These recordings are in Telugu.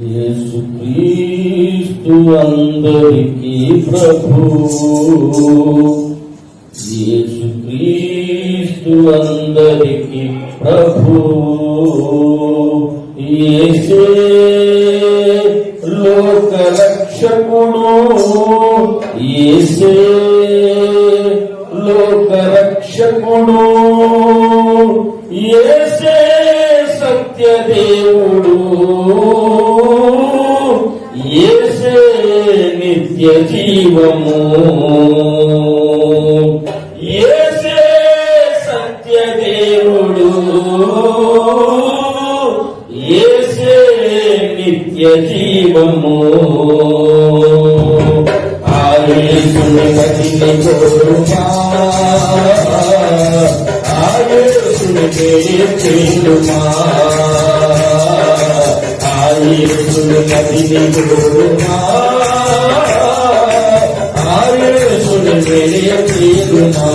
యేసుక్రీస్తు అందరికీ ప్రభు. యేసుక్రీస్తు అందరికీ ప్రభు. యేసే లోక రక్షకుడు యేసే లోక రక్షకుడు యేసే సత్యదేవుడు. యేసే నిత్య జీవము. యేసే సత్యదేవుడు యేసే నిత్య జీవము. ఆయేసుని మదిని కోరుమా ఆయేసుని చేరుమా ఆయేసుని మదిని కోరుమా ఆయేసుని చేరుమా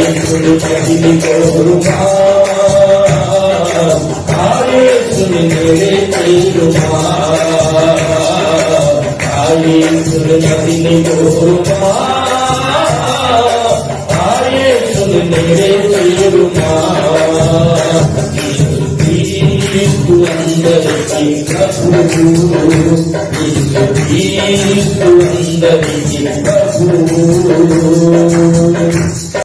ఆయేసుని కదిలి కోరుమా ఆయేసుని నేరే చేరుమా ఆయేసుని కదిలి కోరుమా ఆయేసుని నేరే అందరికీ అందరికీ